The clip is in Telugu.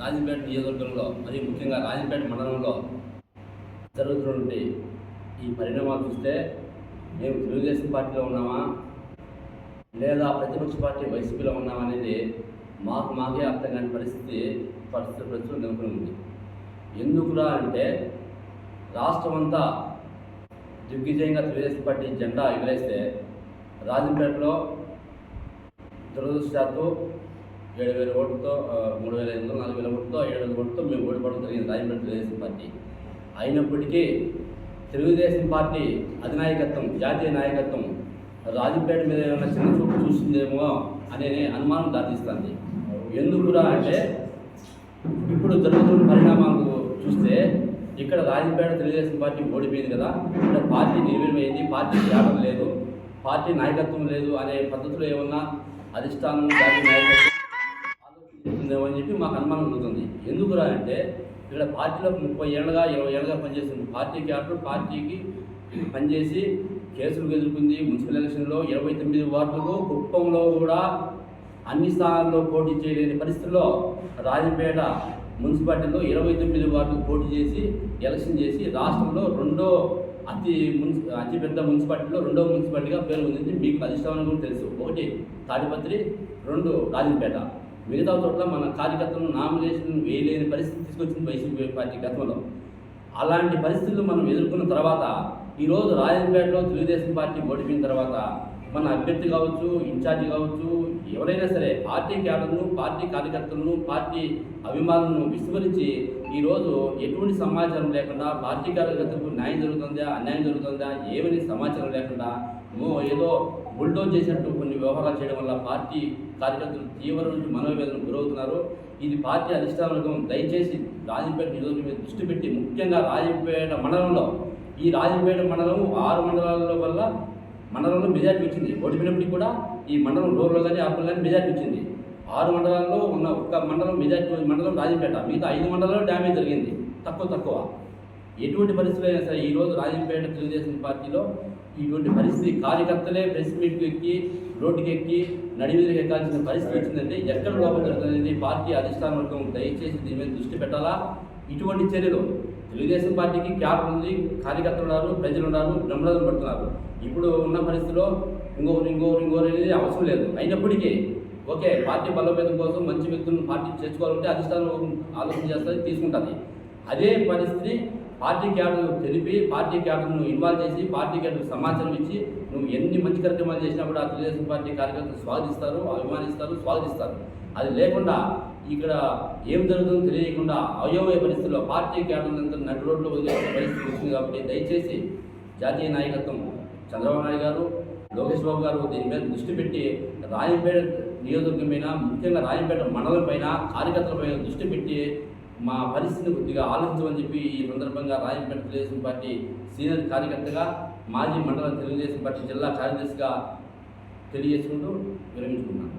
రాజంపేట నియోజకవర్గంలో మరియు ముఖ్యంగా రాజంపేట మండలంలో జరుగుతున్నటువంటి ఈ పరిణామాలు చూస్తే మేము తెలుగుదేశం పార్టీలో ఉన్నామా? లేదా ప్రతిపక్ష పార్టీ వైసీపీలో ఉన్నామా అనేది మాకు మాకే అర్థం కాని పరిస్థితి పరిస్థితి ప్రస్తుతం నెలకొని ఉంది. ఎందుకురా అంటే రాష్ట్రం అంతా దిగ్విజయంగా తెలుగుదేశం పార్టీ జెండా ఎగరేస్తే రాజంపేటలో దురదృష్టాత్తు ఏడు వేల ఓట్లతో మూడు వేల ఐదు వందలు నాలుగు వేల ఓట్లతో ఏడు వేల ఓట్లతో మేము ఓడిపోవడం జరిగింది రాజమండ్రి తెలుగుదేశం పార్టీ. అయినప్పటికీ తెలుగుదేశం పార్టీ అధినాయకత్వం జాతీయ నాయకత్వం రాజపేట మీద ఏమైనా చిన్న చూపు చూస్తుందేమో అనే అనుమానం దాటిస్తుంది ఎందుకురా అంటే ఇప్పుడు జరుగుతున్న పరిణామాలు చూస్తే ఇక్కడ రాజపేట తెలుగుదేశం పార్టీ ఓడిపోయింది కదా ఇక్కడ పార్టీ నిర్వీర్యమైంది పార్టీ త్యాగం లేదు పార్టీ నాయకత్వం లేదు అనే పద్ధతిలో ఏమన్నా అధిష్టానం జాతీయ నాయకత్వం అని చెప్పి మాకు అనుమానం కలుగుతుంది. ఎందుకురా అంటే ఇక్కడ పార్టీలో ముప్పై ఏళ్ళగా ఇరవై ఏళ్ళగా పనిచేస్తుంది. పార్టీ క్యాడర్ పార్టీకి పనిచేసి కేసులు ఎదుర్కొంది మున్సిపల్ ఎలక్షన్లో ఇరవై తొమ్మిది వార్డులకు కుప్పంలో కూడా అన్ని స్థానాల్లో పోటీ చేయలేని పరిస్థితుల్లో రాజంపేట మున్సిపాలిటీలో ఇరవై తొమ్మిది వార్డులు పోటీ చేసి ఎలక్షన్ చేసి రాష్ట్రంలో రెండో అతి మున్సి అతిపెద్ద మున్సిపాలిటీలో రెండో మున్సిపాలిటీగా పేరు పొందింది. మీకు అధిష్టానం కూడా తెలుసు. ఒకటి తాడిపత్రి రెండు రాజంపేట. మిగతా చోట్ల మన కార్యకర్తలను నామినేషన్ వేయలేని పరిస్థితి తీసుకొచ్చింది వైసీపీ పార్టీ గతంలో. అలాంటి పరిస్థితులు మనం ఎదుర్కొన్న తర్వాత ఈరోజు రాజంపేటలో తెలుగుదేశం పార్టీ ఓడిపోయిన తర్వాత మన అభ్యర్థి కావచ్చు ఇన్ఛార్జి కావచ్చు ఎవరైనా సరే పార్టీ క్యాడర్ను పార్టీ కార్యకర్తలను పార్టీ అభిమానులను విస్మరించి ఈరోజు ఎటువంటి సమాచారం లేకుండా పార్టీ కార్యకర్తలకు న్యాయం జరుగుతుందా అన్యాయం జరుగుతుందా ఏమని సమాచారం లేకుండా ఏదో బుల్డోజ్ చేసినట్టు కొన్ని వ్యవహారాలు చేయడం వల్ల పార్టీ కార్యకర్తలు తీవ్ర నుంచి మనోవేదనకు గురవుతున్నారు. ఇది పార్టీ అధిష్టాన వర్గం దయచేసి రాజంపేట నియోజకవర్గం మీద దృష్టి పెట్టి ముఖ్యంగా రాజంపేట మండలంలో ఈ రాజంపేట మండలం ఆరు మండలాల వల్ల మండలంలో మెజార్టీ వచ్చింది. ఓడిపోయినప్పటికీ కూడా ఈ మండలం రూరల్ కానీ అర్బన్ కానీ మెజార్టీ వచ్చింది. ఆరు మండలాల్లో ఉన్న ఒక్క మండలం మెజార్టీ మండలం రాజంపేట. మిగతా ఐదు మండలాల్లో డ్యామేజ్ జరిగింది. తక్కువ తక్కువ. ఎటువంటి పరిస్థితులు అయినా సరే ఈరోజు రాజంపేట తెలుగుదేశం పార్టీలో ఇటువంటి పరిస్థితి కార్యకర్తలే ప్రెస్ మీట్కి ఎక్కి రోడ్డుకి ఎక్కి నడివీధికి ఎక్కాల్సిన పరిస్థితి వచ్చిందంటే ఎక్కడ లోపం జరుగుతుంది పార్టీ అధిష్టాన వర్గం దయచేసి దీని మీద దృష్టి పెట్టాలా? ఇటువంటి చర్యలు తెలుగుదేశం పార్టీకి క్యాడర్ ఉంది కార్యకర్తలు ఉన్నారు ప్రజలు ఉన్నారు బ్రహ్మరథం పడుతున్నారు. ఇప్పుడు ఉన్న పరిస్థితిలో ఇంకొకరు ఇంకొకరు ఇంకొకరు అనేది అవసరం లేదు. అయినప్పటికీ ఓకే పార్టీ బలోపేతం కోసం మంచి వ్యక్తులను పార్టీ చేర్చుకోవాలంటే అధిష్టానం ఆలోచన చేస్తుంది తీసుకుంటుంది. అదే పరిస్థితిని పార్టీ క్యాడర్ తెలిపి పార్టీ క్యాడర్ను ఇన్వాల్వ్ చేసి పార్టీ క్యాడర్ సమాచారం ఇచ్చి నువ్వు ఎన్ని మంచి కార్యక్రమాలు చేసినా కూడా ఆ తెలుగుదేశం పార్టీ కార్యకర్తలు స్వాగతిస్తారు అభిమానిస్తారు స్వాగతిస్తారు. అది లేకుండా ఇక్కడ ఏం జరుగుతుందో తెలియకుండా అయోమయ పరిస్థితుల్లో పార్టీ క్యాడర్ అంతా నడు రోడ్లో వదిలే పరిస్థితి వచ్చింది కాబట్టి దయచేసి జాతీయ నాయకత్వం చంద్రబాబు నాయుడు గారు లోకేష్ బాబు గారు దీని మీద దృష్టి పెట్టి రాజంపేట నియోజకవర్గం పైన ముఖ్యంగా రాజంపేట మండలం పైన కార్యకర్తల పైన దృష్టి పెట్టి మా పరిస్థితిని కొద్దిగా ఆలోచించమని చెప్పి ఈ సందర్భంగా రాజంపేట తెలుగుదేశం పార్టీ సీనియర్ కార్యకర్తగా మాజీ మండల తెలుగుదేశం పార్టీ జిల్లా కార్యదర్శిగా తెలియజేసుకుంటూ విరమించుకున్నాను.